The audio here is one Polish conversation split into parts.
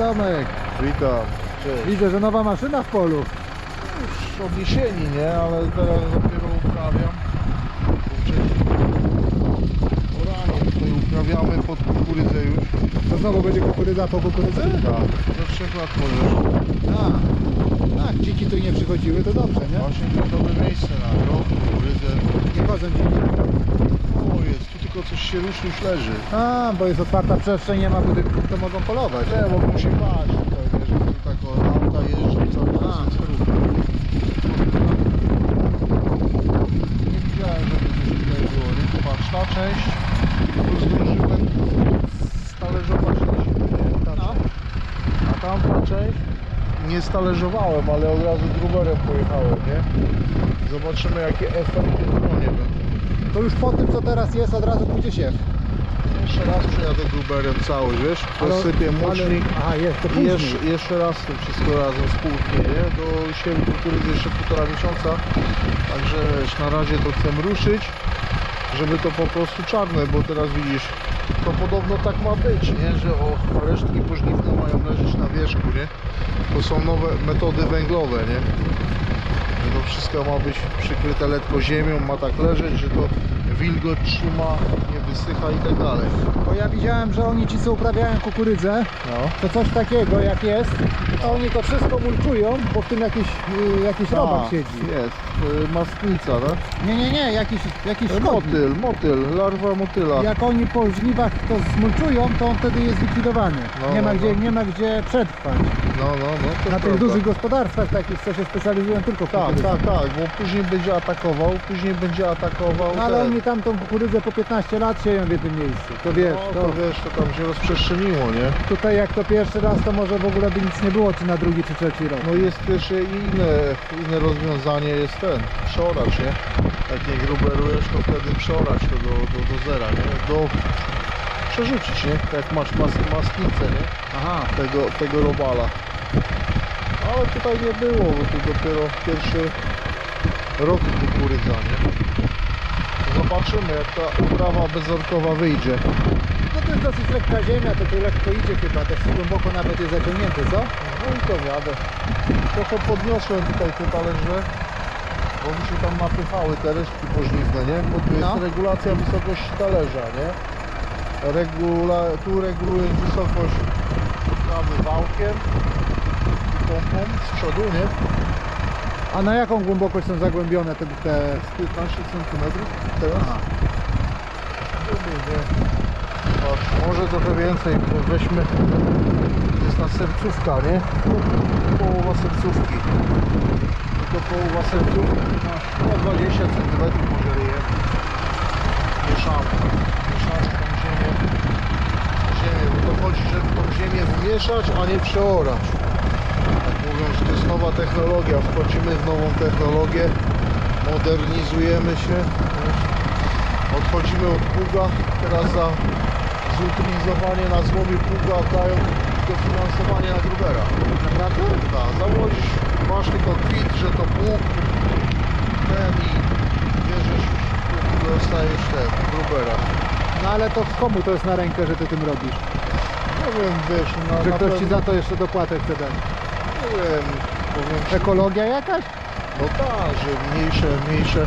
Tomek. Witam. Cześć. Widzę, że nowa maszyna w polu. Już od jesieni, nie? Ale teraz dopiero uprawiam. Wcześniej o ranie tutaj uprawiamy pod kukurydzę już. To znowu będzie kukurydza po kukurydzy? Tak. Do trzech lat możesz. Tak. Tak, dziki tu nie przychodziły, to dobrze, nie? Właśnie to dobre miejsce na groch, kukurydzę. Nie chodzą dziki. Tu tylko coś się ruszy, już leży. A, bo jest otwarta przestrzeń, nie ma budynków, to mogą polować. Nie, mogą się bać tutaj, wiesz, że tu tak o auta jeżdżą cały czas A. jest ruch. Nie widziałem, żeby coś tutaj było, nie? Patrz, ta część, tu zdążyłem stalerzować na zimę, nie? Ta No. część. A tamta część nie stależowałem, ale od razu gruberem pojechałem, nie? Zobaczymy jakie efekty. To już po tym, co teraz jest, od razu pójdzie siew. Jeszcze raz przejadę gruberem cały, wiesz? Posypię mocznik. Aha, jest, to I później. jeszcze, jeszcze raz to wszystko razem spółknie, nie? Do siewu kukurydzy jeszcze półtora miesiąca. Także wiesz, na razie to chcę ruszyć, żeby to po prostu czarne, bo teraz widzisz, to podobno tak ma być, nie? Że o, resztki pożniwne mają leżeć na wierzchu, nie? To są nowe metody węglowe, nie? Że to wszystko ma być przykryte letko ziemią, ma tak leżeć, że to wilgoć trzyma, nie wysycha i tak dalej. Bo ja widziałem, że oni ci co uprawiają kukurydzę, No. to coś takiego jak jest, to oni to wszystko mulczują, bo w tym jakiś, y, jakiś robak siedzi. Jest, y, mastnica, tak? Nie, nie, nie, jakiś, jakiś szkodnik. Motyl, motyl, larwa motyla. Jak oni po żniwach to zmulczują, to on wtedy jest likwidowany. No, nie, ma no, gdzie, no. nie ma gdzie przetrwać. No, no, no. To Na tych prawda. dużych gospodarstwach takich, co się specjalizują tylko w Tak, kukurydzy. tak, tak, bo później będzie atakował, później będzie atakował. No, ale ten. oni tam tą kukurydzę po 15 lat sieją w jednym miejscu. To wiesz, no, to, to wiesz, to tam się rozprzestrzeniło, nie? tutaj jak to pierwszy raz, to może w ogóle by nic nie było, czy na drugi, czy trzeci rok. No jest też inne, inne rozwiązanie jest ten, przeoracz, nie? Jak nie gruberujesz, to wtedy przeorać to do, do, do zera, nie? Do przerzucić, nie? Jak masz mas, masnicę, nie? Aha. tego, tego robala. Ale tutaj nie było, bo tu dopiero pierwszy rok kukurydza, nie? Zobaczymy jak ta uprawa bezorkowa wyjdzie. No to jest dosyć lekka ziemia, to tu lekko idzie chyba, też głęboko nawet jest zaciągnięty, co? No i to wiadę. Trochę podniosłem tutaj te talerze, bo mi się tam napychały te resztki pożniwne, nie? Bo tu jest No. regulacja wysokości talerza, nie? Regula... Tu regulujesz wysokość trawy wałkiem i pompą z przodu, nie? A na jaką głębokość są zagłębione te... te... z 15 cm teraz. Aha. Patrz, może trochę więcej, bo weźmy jest na sercówka, nie? Połowa sercówki. To połowa sercówki no 20 cm może ryjemy. Mieszamy. Mieszamy tą ziemię. Ziemię, bo to chodzi, żeby tą ziemię wmieszać, a nie przeorać. Mówią, że to jest nowa technologia. Wchodzimy w nową technologię, modernizujemy się. Odchodzimy od pługa, teraz za zutylizowanie na złomie pługa dają dofinansowanie na grubera. Naprawdę? Tak, założysz, masz tylko kwit, że to pług, ten i bierzesz, dostajesz ten, grubera. No ale to komu to jest na rękę, że ty tym robisz? Nie wiem, wiesz, na, Że ktoś ci za to jeszcze dopłatę chce dać? Wiem, powiem ci, Ekologia jakaś? No tak, że mniejsze, mniejsze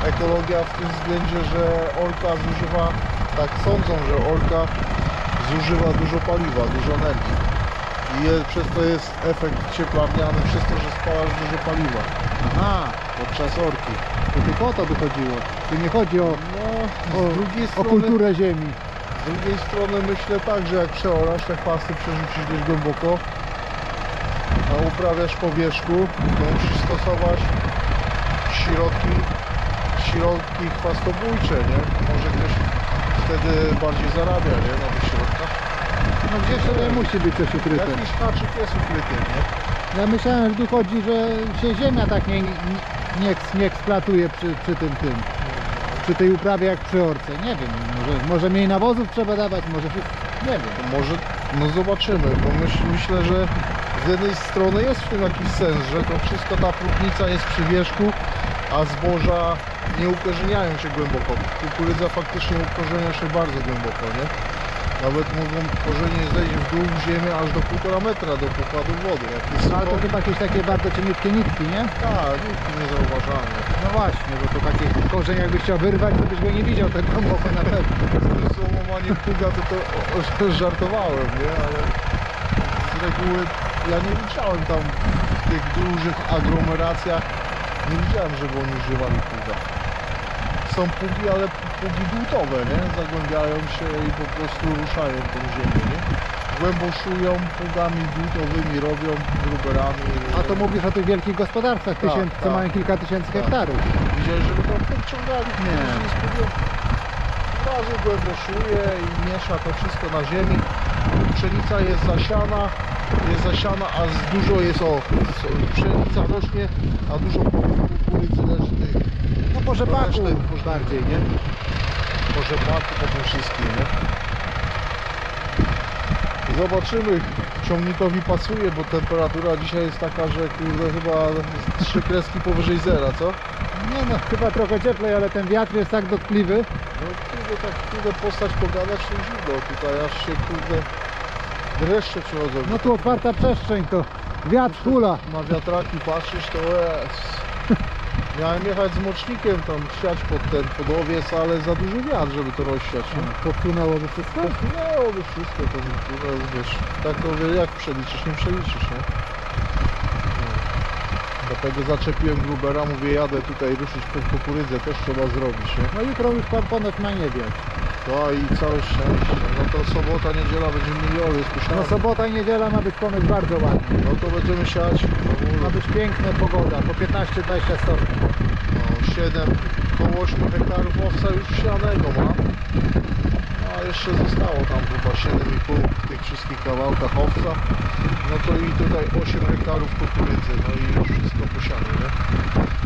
ekologia w tym względzie, że orka zużywa, tak sądzą, że orka zużywa dużo paliwa, dużo energii. I je, przez to jest efekt cieplarniany, przez to, że spalasz dużo paliwa Aha, podczas orki. to tylko o to by chodziło. Tu nie chodzi o, No, z drugiej o strony, kulturę ziemi. z drugiej strony myślę tak, że jak przeorasz, te chwasty przerzucisz dość głęboko, a uprawiasz po wierzchu, to musisz stosować środki, środki chwastobójcze, nie? Może ktoś wtedy bardziej zarabia, nie? Na tych środkach. No gdzieś tutaj musi być coś ukryte. Jakiś haczyk jest ukryty, nie? Ja myślałem, że tu chodzi, że się ziemia tak nie, nie, nie eksploatuje przy, przy tym tym. Przy tej uprawie jak przy orce. Nie wiem, może, może mniej nawozów trzeba dawać, może wszystko. Nie wiem. Może, no zobaczymy, bo myśl, myślę, że z jednej strony jest w tym jakiś sens, że to wszystko ta próchnica jest przy wierzchu, a zboża nie ukorzeniają się głęboko. Kukurydza faktycznie ukorzenia się bardzo głęboko, nie? Nawet mogą korzenie zejść w dół w ziemię aż do półtora metra do pokładu wody. Jak jest Ale to chyba jakieś takie bardzo cieniutkie nitki, nie? tak, nigdy niezauważalne. No właśnie, bo to taki korzeń jakbyś chciał wyrwać, to byś go nie widział tak głęboko na pewno. Z złomowaniem pługa to, to żartowałem, nie? Ale z reguły ja nie widziałem tam w tych dużych aglomeracjach, nie widziałem, żeby oni używali pługa. Są pługi, ale pługi dłutowe, nie? Zagłębiają się i po prostu ruszają tą ziemię, nie? Głęboszują pługami dłutowymi, robią gruberami. A to mówisz o tych wielkich gospodarstwach, Tak, tysięcy, co tak. mają kilka tysięcy Tak. hektarów. Widziałeś, żeby tam podciągali? Nie. razu głęboszuje i miesza to wszystko na ziemi. Pszenica jest zasiana, jest zasiana, a z dużo jest o, pszenica rośnie, a dużo kukurydzy leży tych No po rzepaku Resztę- bardziej, nie? po rzepaku, po tym wszystkim, nie? Zobaczymy, ciągnikowi pasuje, bo temperatura dzisiaj jest taka, że kurde chyba trzy kreski powyżej zera, co? Nie no, chyba trochę cieplej, ale ten wiatr jest tak dotkliwy. No kurde, tak kurde postać pogadać to zimno tutaj, aż się kurde dreszcze przychodzą. No tu otwarta przestrzeń, to wiatr hula. Na wiatraki patrzysz, to jest. Miałem jechać z mocznikiem tam siać pod ten pod owiec, ale za duży wiatr, żeby to rozsiać. nie? Popłynęłoby wszystko? Popłynęłoby wszystko, to kurde, wiesz, tak to wie, jak przeliczysz, nie przeliczysz, nie? No. Dlatego zaczepiłem grubera, mówię jadę tutaj ruszyć pod kukurydzę, też trzeba zrobić, nie? No jutro już pan ponoć ma nie wiać. No i całe szczęście. No to sobota, niedziela będziemy mieli owiec No sobota i niedziela ma być ponoć bardzo ładnie. No to będziemy siać Ma być piękna pogoda, po 15-20 stopni. no, 7, około 8 hektarów owca już wsianego ma. No, a jeszcze zostało tam chyba 7,5 w tych wszystkich kawałkach owca. No to i tutaj 8 hektarów kukurydzy, no i już wszystko posiane, nie?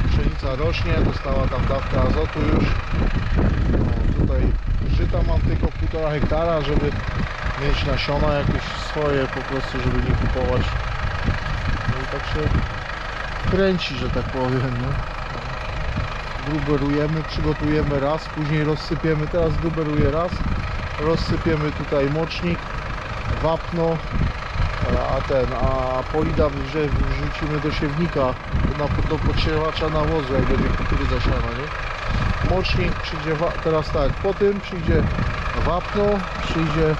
Pszenica rośnie, dostała tam dawkę azotu już. No, tutaj żyta mam tylko 1,5 hektara, żeby mieć nasiona jakieś swoje po prostu, żeby nie kupować. No i tak się kręci, że tak powiem, nie? Gruberujemy, przygotujemy raz, później rozsypiemy, teraz gruberuję raz, rozsypiemy tutaj mocznik, wapno, a ten, a polida wrzucimy do siewnika, na, do podsiewacza nawozu, jak będzie kukurydza siana, nie? Mocznik przyjdzie, teraz tak, po tym przyjdzie wapno, przyjdzie,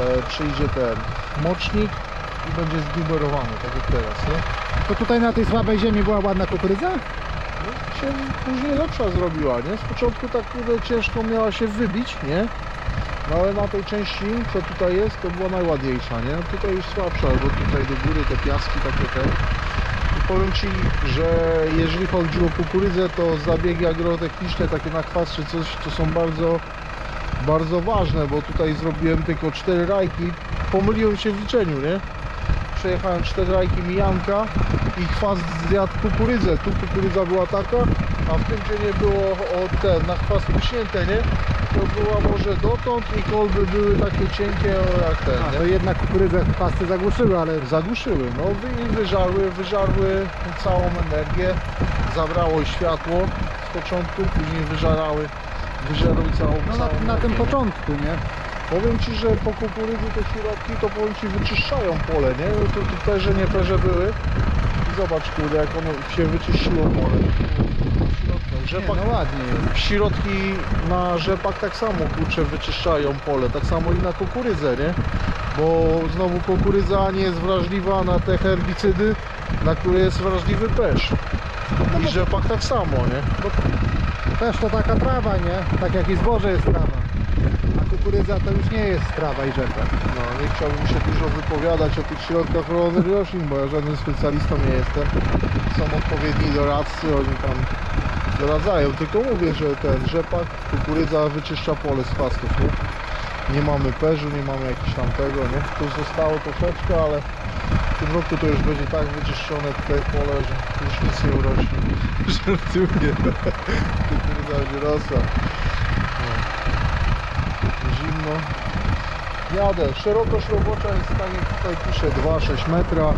e, przyjdzie ten mocznik i będzie zguberowany, tak jak teraz, nie? To tutaj na tej słabej ziemi była ładna kukurydza? się później lepsza zrobiła, nie? Z początku tak kurde ciężko miała się wybić, nie? No ale na tej części, co tutaj jest, to była najładniejsza, nie? Tutaj już słabsza, bo tutaj do góry te piaski takie te. Powiem Ci, że jeżeli chodzi o kukurydzę, to zabiegi agrotechniczne, takie na kwas czy coś, to są bardzo, bardzo ważne, bo tutaj zrobiłem tylko cztery rajki. Pomyliłem się w liczeniu, nie? Przejechałem cztery rajki mijanka i chwast zjadł kukurydzę. Tu kukurydza była taka, a w tym gdzie nie było o ten, na chwast wciśnięte, nie? To była może dotąd i kolby były takie cienkie jak ten, A, nie? to jednak kukurydzę pasty zagłuszyły, ale Zagłuszyły, no i wyżarły, wyżarły całą energię, zabrało światło z początku, później wyżarały, wyżarły całą, no całą na, na tym początku, nie? Powiem Ci, że po kukurydzy te środki to powiem Ci wyczyszczają pole, nie? To, to perze, nie perze były. I zobacz kurde, jak ono się wyczyściło pole. Środkiem. Nie, Rzepak, no ładnie jest. Środki na rzepak tak samo kurczę wyczyszczają pole, tak samo i na kukurydzę, nie? Bo znowu kukurydza nie jest wrażliwa na te herbicydy, na które jest wrażliwy pesz. I rzepak tak samo, nie? Bo też to taka trawa, nie? Tak jak i zboże jest trawa. A kukurydza to już nie jest trawa i rzepak. No, nie chciałbym się dużo wypowiadać o tych środkach ochrony roślin, bo ja żadnym specjalistą nie jestem. Są odpowiedni doradcy, oni tam doradzają. Tylko mówię, że ten rzepak, kukurydza wyczyszcza pole z chwastów, nie? Nie mamy perzu, nie mamy jakiegoś tam tego, nie? Tu zostało troszeczkę, ale tym roku to już będzie tak wyczyszczone tutaj pole, że już nic nie urośnie. Żartuję. Kukurydza będzie rosła. No. Zimno. Jadę. Szerokość robocza jest tak jak tutaj pisze 2-6 metra.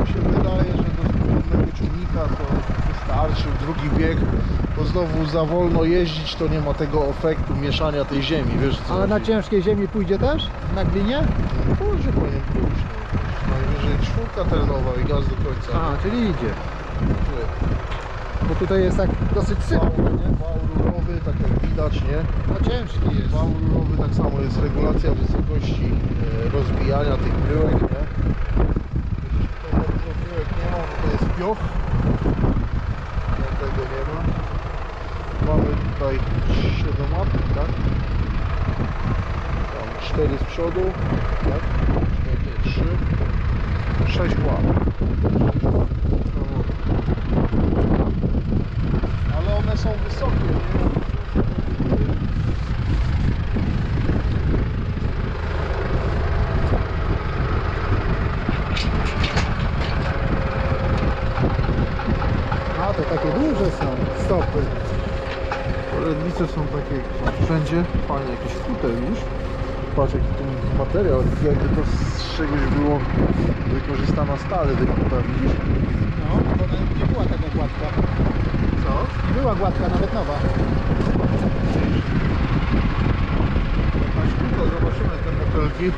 Mi się wydaje, że do ciągnika to wystarczy. Drugi bieg, bo znowu za wolno jeździć to nie ma tego efektu mieszania tej ziemi. Wiesz co? Ale na chodzi? ciężkiej ziemi pójdzie też? Na glinie? No Pójdzie powinien pójść. No. Najwyżej czwórka terenowa i gaz do końca. A, czyli idzie. Bo tutaj jest tak dosyć sypko, Wał, nie? wał rurowy, tak jak widać, nie? No ciężki jest. Wał rurowy tak samo jest regulacja wysokości e, rozbijania tych bryłek, nie? Jeśli dużo bryłek nie ma, to jest pioch. Ja tego nie ma. Mamy tutaj 7 łapek, tak? Tam 4 z przodu, tak? 4, 3, 6 łapek. No. Ale one są wysokie, nie? A, to takie duże są stopy. Lednice są takie są wszędzie, fajne jakieś kute, widzisz? Patrz jaki ten materiał, jakby to z czegoś było wykorzystana stal wykuta, widzisz? No, bo nawet nie była taka gładka. Co? Nie była gładka, nawet nowa. Jakaś zobaczymy te motelki.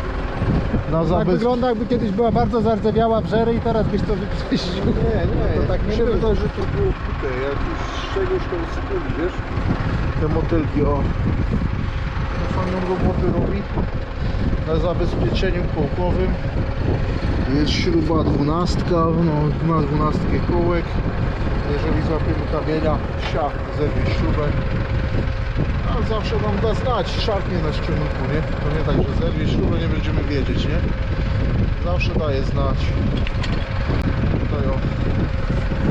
Na Tak zabez... wygląda jakby kiedyś była bardzo zardzewiała w żery i teraz byś to wyczyścił. Nie, nie, To tak nie mi się wydaje, że to było kute, jakieś z czegoś to wiesz? Te motylki, o. Fajną robotę robi. Na zabezpieczeniu kołkowym jest śruba dwunastka, no na dwunastkę kołek. Jeżeli złapiemy kamienia, siach, zerwie śrubę. A zawsze nam da znać, szarpnie na ściągniku, nie? To nie tak, że zerwie śrubę, nie będziemy wiedzieć, nie? Zawsze daje znać. Tutaj o,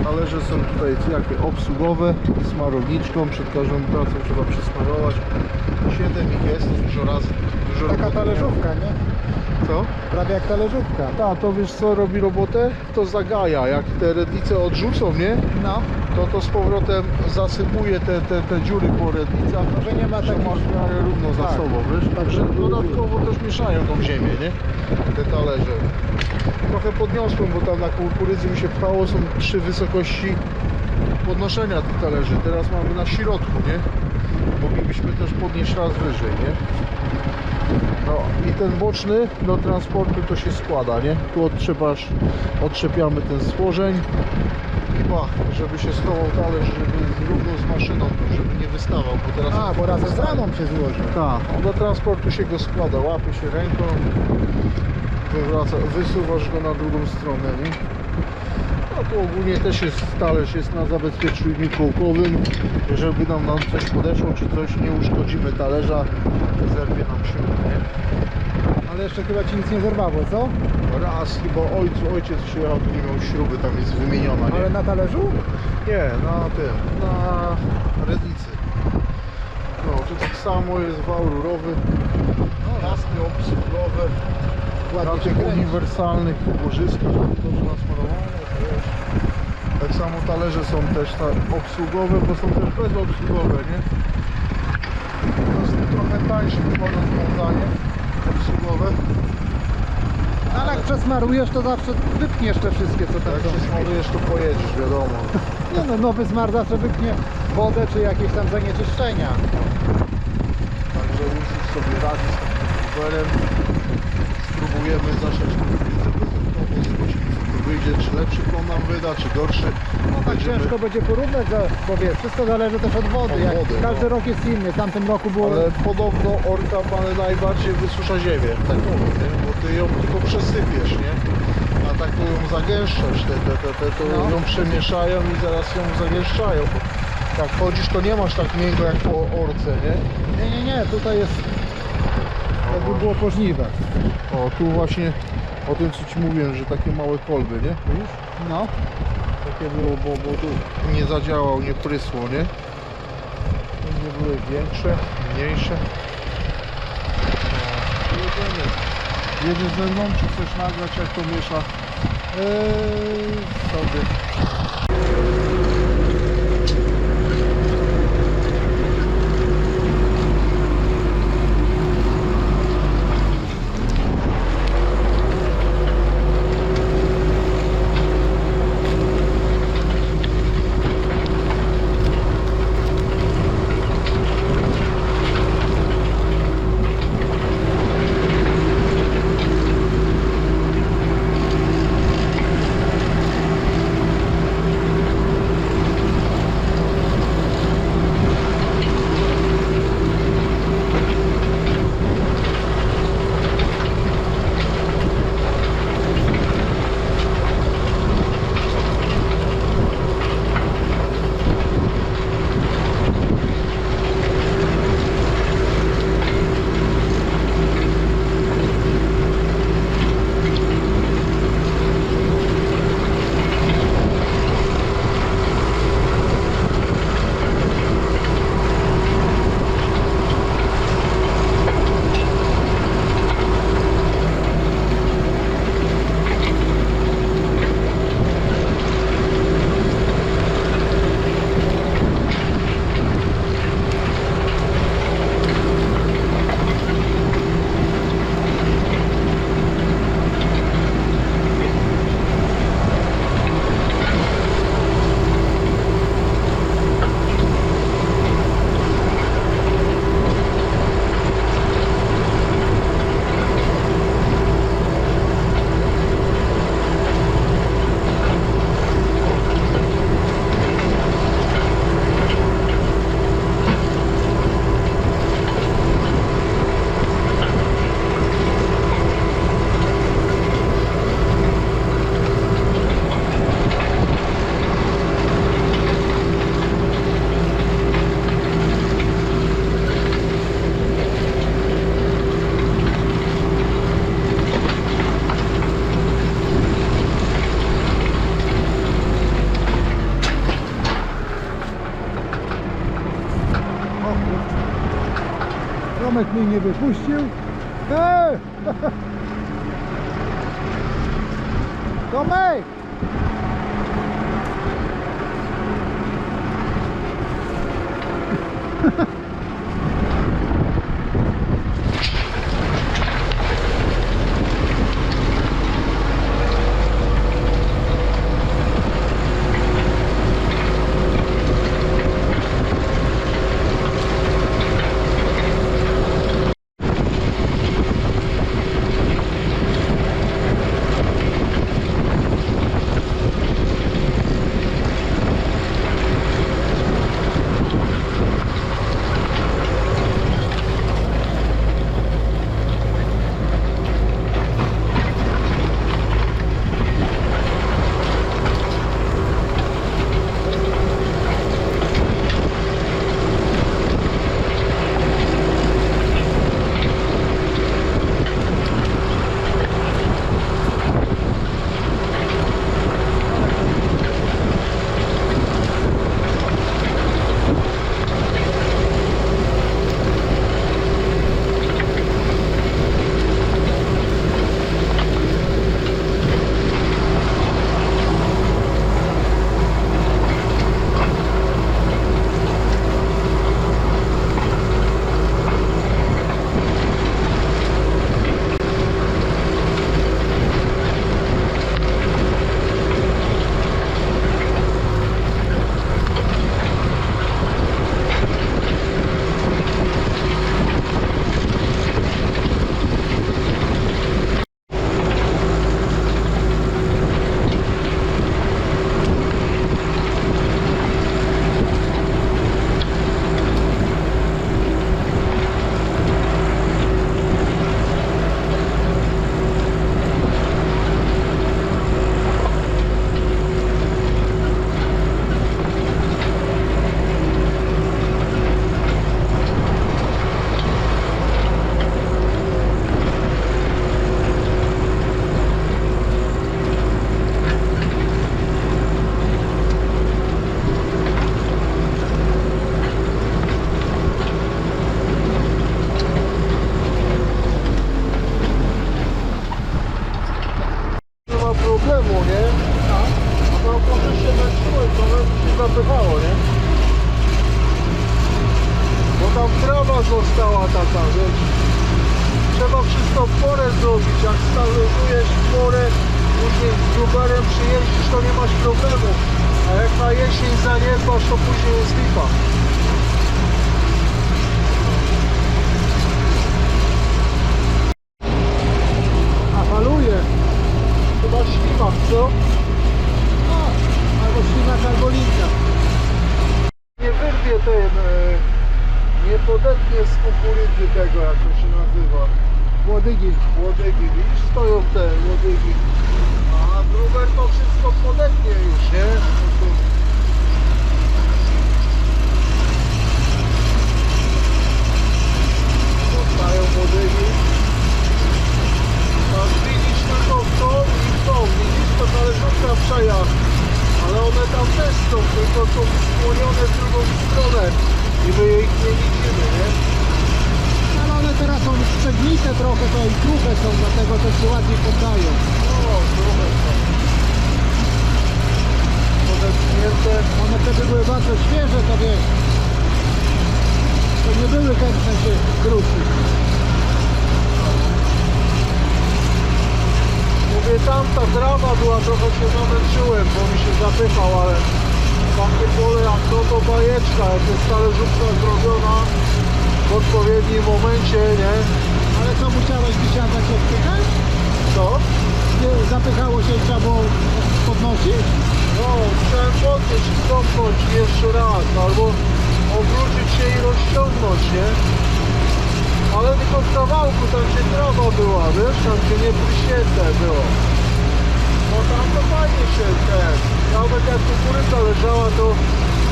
talerze są tutaj jakie obsługowe, smarowniczką, przed każdą pracą trzeba przesmarować. Siedem ich jest, dużo razy, dużo Taka roboty talerzówka, nie? Co? Prawie jak talerzówka. Tak, to wiesz co robi robotę? To zagaja, jak te rednice odrzucą, nie? No, To to z powrotem zasypuje te, te, te dziury po rednicach. że nie ma Że takich... masz w miarę równo za Tak. sobą, wiesz? Także dodatkowo też mieszają tą ziemię, nie? Te talerze. Trochę podniosłem, bo tam na kukurydzy mi się pchało, są trzy wysokości podnoszenia tych talerzy. Teraz mamy na środku, nie? Moglibyśmy też podnieść raz wyżej, nie? No i ten boczny do transportu to się składa, nie? Tu otrzepasz, otrzepiamy ten stworzeń i bach, żeby się schował talerz, żeby równo z maszyną, żeby nie wystawał, bo teraz... A, bo razem z raną się złoży. Tak, do transportu się go składa, łapie się ręką, wywraca, wysuwasz go na drugą stronę, nie? Tu ogólnie też jest talerz, jest na zabezpieczeniu kołkowym, żeby nam nam coś podeszło, czy coś, nie uszkodzimy talerza, zerwie nam nie? Ale jeszcze chyba ci nic nie zerwało, co? Raz chyba ojcu, ojciec przyjechał, tu nie miał śruby, tam jest wymieniona, nie? Ale na talerzu? Nie, na tym, na rednicy. No, tu tak samo jest wał rurowy, się tych kręci. uniwersalnych łożyskach, dobrze nasmarowane, to jest. Tak samo talerze są też tak obsługowe, bo są też bezobsługowe, nie? To jest trochę tańsze chyba rozwiązanie obsługowe. Ale jak przesmarujesz, to zawsze wypniesz te wszystkie, co tam Jak są. się smarujesz, to pojedziesz, wiadomo. Nie no, nowy smar zawsze wypnie wodę, czy jakieś tam zanieczyszczenia. Także musisz sobie radzić z takim kuberem. Spróbujemy zasiać kukurydzę bezefektową, zobaczymy co tu wyjdzie, czy lepszy plon nam wyda, czy gorszy. No tak ciężko będzie porównać, bo wiesz, wszystko zależy też od wody. Od Jak wody, każdy no. rok jest inny. W tamtym roku było... Ale podobno orka pane najbardziej wysusza ziemię, tak mówię, nie? bo ty ją tylko przesypiesz, nie? A tak to ją zagęszczasz, te, te, te, te, to No. ją przemieszają i zaraz ją zagęszczają. Bo jak chodzisz, to nie masz tak miękko jak po orce, nie? Nie, nie, nie, tutaj jest... Jakby było po żniwach. O, tu właśnie o tym co ci mówiłem, że takie małe kolby, nie? Widzisz? No. Takie było, bo, bo tu nie zadziałał, nie prysło, nie? Będzie były większe, mniejsze. Jedziemy. Jedziesz ze mną, czy chcesz nagrać jak to miesza Eee, sobie. combustível. Wtedy były bardzo świeże, to wiesz. To nie były chętne się kruszyć. Mówię, tam ta trawa była, trochę się zamęczyłem, bo mi się zapychał, ale takie pole jak to, to bajeczka, jak jest talerzówka zrobiona w odpowiednim momencie, nie? Ale co musiałeś wysiadać odpychać? Co? Nie, zapychało się trzeba było podnosić? No, chciałem podnieść i cofnąć jeszcze raz, albo obrócić się i rozciągnąć, nie? Ale tylko w kawałku, tam gdzie trawa była, wiesz, tam gdzie nie pryśnięte było. No tam to fajnie się ten, nawet jak kukurydza leżała, to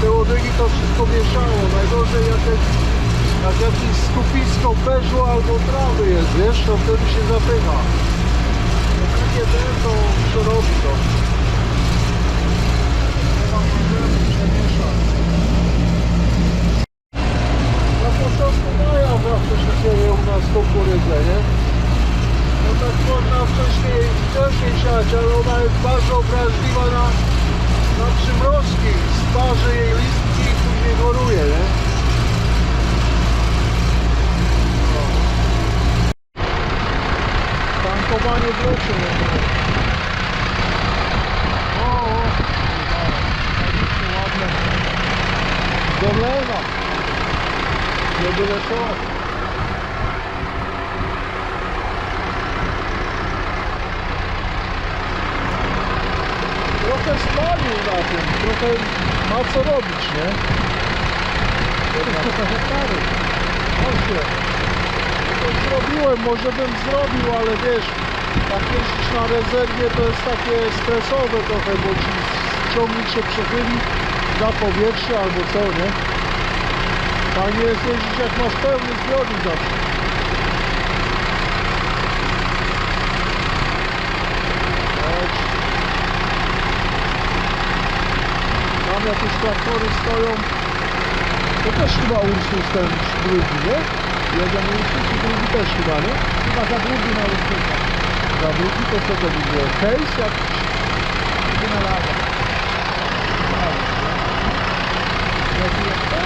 te łodygi to wszystko mieszało. Najgorzej jak, jak jakieś skupisko beżu albo trawy jest, wiesz, to wtedy się zapycha. Jak takie ten, to przerobi to. Na początku maja zawsze się dzieje kukurydzę, nie? No tak można wcześniej, wcześniej siać, ale ona jest bardzo wrażliwa na, na przymrozki. Sparzy jej listki i później choruje, nie? No. Tankowanie wleczy, nie? O, o, zajebiście Trochę spalił na tym, trochę ma co robić, nie? Tylko hektary. Właśnie. To zrobiłem, może bym zrobił, ale wiesz, jak jeździsz na rezerwie, to jest takie stresowe trochę, bo ci ciągnik się przechyli, da powietrze albo co, nie? Fajnie jest jeździć jak masz pełny zbiornik zawsze. Tam jakieś traktory stoją. To też chyba Ursus ten drugi, nie? Jeden Ursus i drugi też chyba, nie? Chyba za długi na ustkę. Za drugi to co to było? Case jakiś? Wynalazła. Jaki jest to?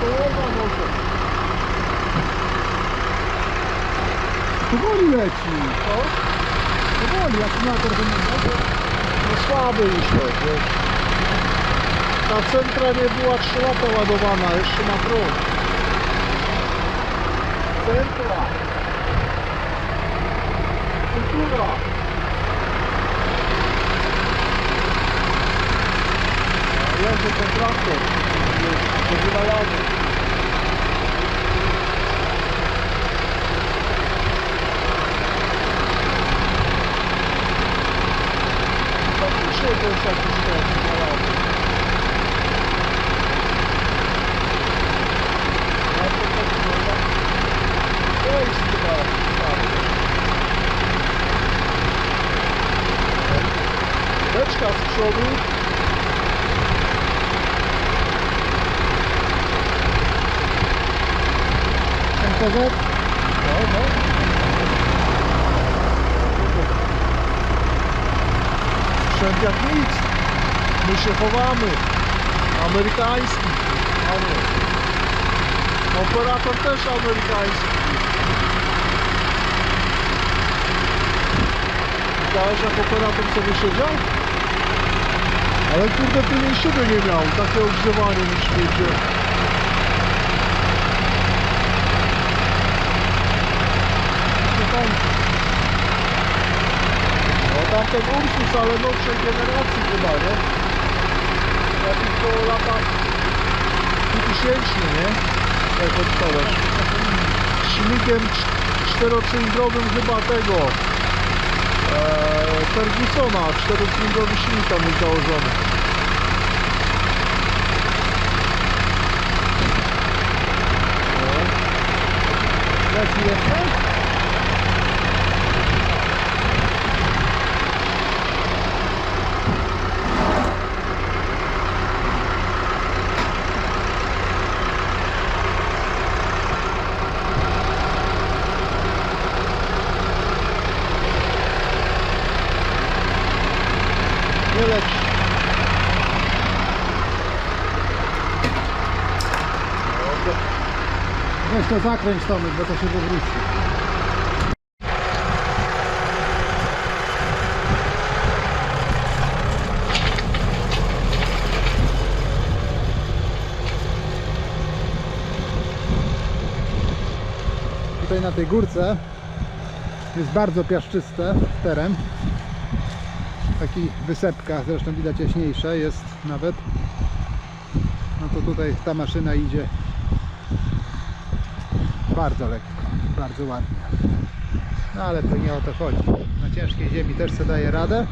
Połowa może. Powoli leci. Co? Powoli, akumulator wymieniony. No słaby już to. Ta centra nie była 3 lata ładowana, jeszcze ma prąd. Centra. Kultura. Jedzie ten traktor. Jest tak. To jest chyba stary. Beczka z przodu. MTZ? No. no. Sprzęt jak nic. My się chowamy. Amerykański. Mamy. Operator też amerykański. Widziałeś jak operator sobie siedział? Ale kurde nie siebie nie miał. Takie ogrzewanie mi świecie. No tam. No tamten Ursus, ale nowszej generacji chyba, nie? Jakieś po latach 2000, nie? Jak odpadasz. Silnikiem cz- czterocylindrowym chyba tego eee, Fergusona, czterocylindrowy silnik tam jest założony. Leci jeszcze? Nie leci. Dobra. Weź to zakręć Tomek, bo to się wywróci. Tutaj na tej górce jest bardzo piaszczyste teren. Taki wysepka, zresztą widać jaśniejsze jest nawet. No to tutaj ta maszyna idzie bardzo lekko, bardzo ładnie. No ale to nie o to chodzi. Na ciężkiej ziemi też sobie daje radę.